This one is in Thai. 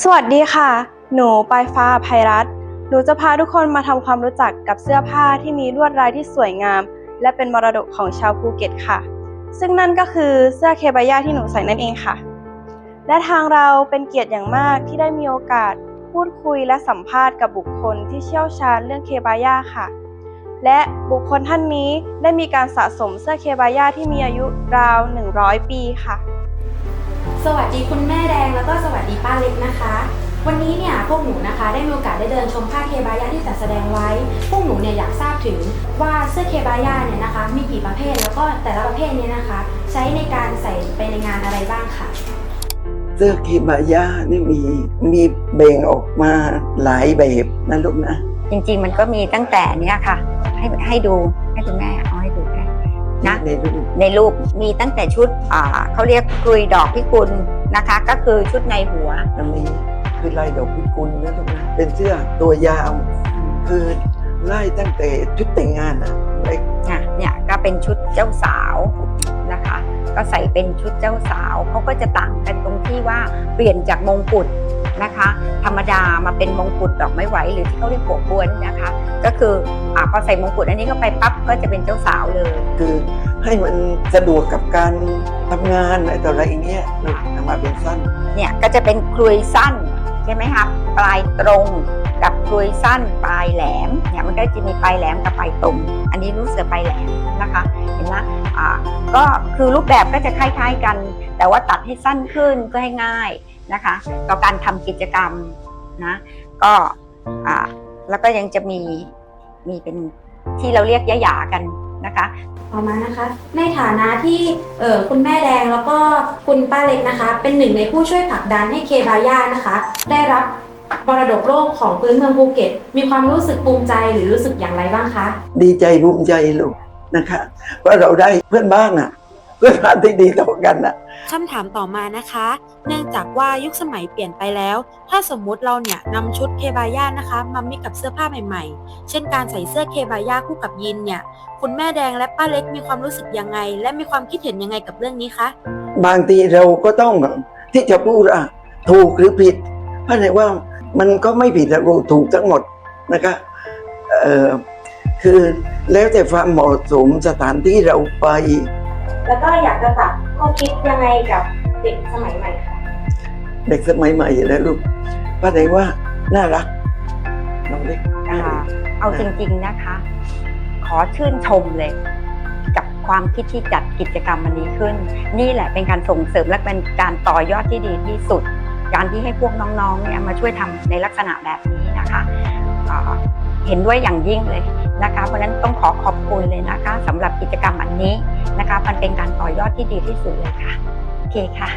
สวัสดีค่ะ หนูปลายฟ้าภัยรัตหนูจะพาทุกคนมาทำความรู้จักกับเสื้อผ้าที่มีลวดลายที่สวยงาม และเป็นมรดกของชาวภูเก็ตค่ะ ซึ่งนั่นก็คือเสื้อเคบายาที่หนูใส่นั่นเองค่ะ และทางเราเป็นเกียรติอย่างมากที่ได้มีโอกาสพูดคุยและสัมภาษณ์กับบุคคลที่เชี่ยวชาญเรื่องเคบายาค่ะ และบุคคลท่านนี้ได้มีการสะสมเสื้อเคบายาที่มีอายุราว 100 ปีค่ะ สวัสดีคุณแม่แดงแล้วก็สวัสดีป้าเล็ก วันนี้เนี่ยพวกหนูนะคะได้มีโอกาสได้เดินชมผ้าเคบายาที่จัดแสดงไว้ พวกหนูเนี่ยอยากทราบถึงว่าเสื้อเคบายาเนี่ยนะคะ มีกี่ประเภทแล้วก็แต่ละประเภทเนี่ยนะคะ ใช้ในการใส่ไปในงานอะไรบ้างค่ะ เสื้อเคบายานี่มีมีเบ่งออกมาหลายแบบนะลูกนะ จริงๆมันก็มีตั้งแต่เนี้ยค่ะ ให้ให้ดูให้คุณแม่เอาให้ดูได้นะในรูปในรูปมีตั้งแต่ชุดอ่าเขาเรียกกลุยดอกพิกุลนะคะ ก็คือชุดในหัวอันนี้ คือลายดอกพิกุลนะลูกนะเป็นเสื้อตัวยาว คือไล่ตั้งแต่ชุดแต่งงานอะเล็กอะเนี่ยก็เป็นชุดเจ้าสาวนะคะ ก็ใส่เป็นชุดเจ้าสาวเขาก็จะต่างกันตรงที่ว่าเปลี่ยนจากมงกุฎนะคะ ธรรมดามาเป็นมงกุฎดอกไม้ไหวหรือที่เขาเรียกหัวกวนนะคะ ก็คืออ่าพอใส่มงกุฎอันนี้เข้าไปปั๊บก็จะเป็นเจ้าสาวเลยคือให้มันสะดวกกับการทำงานอะไรต่ออะไรอย่างเงี้ยลูกทำมาเป็นสั้น เนี่ยก็จะเป็นคลุยสั้น ใช่ไหมคะปลายตรงกับคลุยสั้นปลายแหลมเนี่ยมันก็จะมีปลายแหลมกับปลายตรง อันนี้รู้สึกปลายแหลมนะคะเห็นไหมอ่าก็คือรูปแบบก็จะคล้ายๆกัน แต่ว่าตัดให้สั้นขึ้นเพื่อให้ง่ายนะคะต่อการทำกิจกรรมนะก็อ่าแล้วก็ยังจะมีมีเป็นที่เราเรียกยะหยากันนะคะ ต่อมานะคะ ในฐานะที่เออคุณแม่แดงแล้วก็คุณป้าเล็กนะคะ เป็นหนึ่งในผู้ช่วยผลักดันให้เคบาย่านะคะ ได้รับมรดกโลกของพื้นเมืองภูเก็ต มีความรู้สึกภูมิใจหรือรู้สึกอย่างไรบ้างคะ ดีใจภูมิใจลูกนะคะ ว่าเราได้เพื่อนบ้านอะ พื่อนบ้านที่ดีต่อกันอะคำถามต่อมานะคะ เนื่องจากว่ายุคสมัยเปลี่ยนไปแล้ว ถ้าสมมุติเราเนี่ยนำชุดเคบายานะคะมามิกกับเสื้อผ้าใหม่ๆ เช่นการใส่เสื้อเคบายาคู่กับยีนเนี่ย คุณแม่แดงและป้าเล็กมีความรู้สึกยังไง และมีความคิดเห็นยังไงกับเรื่องนี้คะ บางทีเราก็ต้องที่จะพูดอะถูกหรือผิด เพราะไหนว่ามันก็ไม่ผิดอะเราถูกทั้งหมดนะคะเอ่อคือแล้วแต่ความเหมาะสมสถานที่เราไป แล้วก็อยากจะฝากข้อคิดยังไงกับเด็กสมัยใหม่คะเด็กสมัยใหม่แล้วลูกเพราะไหนว่าน่ารักน้องเล็กอ่าเอาจริงๆนะคะ ขอชื่นชมเลย กับความคิดที่จัดกิจกรรมวันนี้ขึ้น นี่แหละเป็นการส่งเสริมและเป็นการต่อยอดที่ดีที่สุด การที่ให้พวกน้องๆเนี่ยมาช่วยทำในลักษณะแบบนี้นะคะอ่าเห็นด้วยอย่างยิ่งเลยนะคะ เพราะฉะนั้นต้องขอขอบคุณเลยนะคะสำหรับกิจกรรมอันนี้ นะคะมันเป็นการต่อยอดที่ดีที่สุดเลยค่ะโอเคค่ะ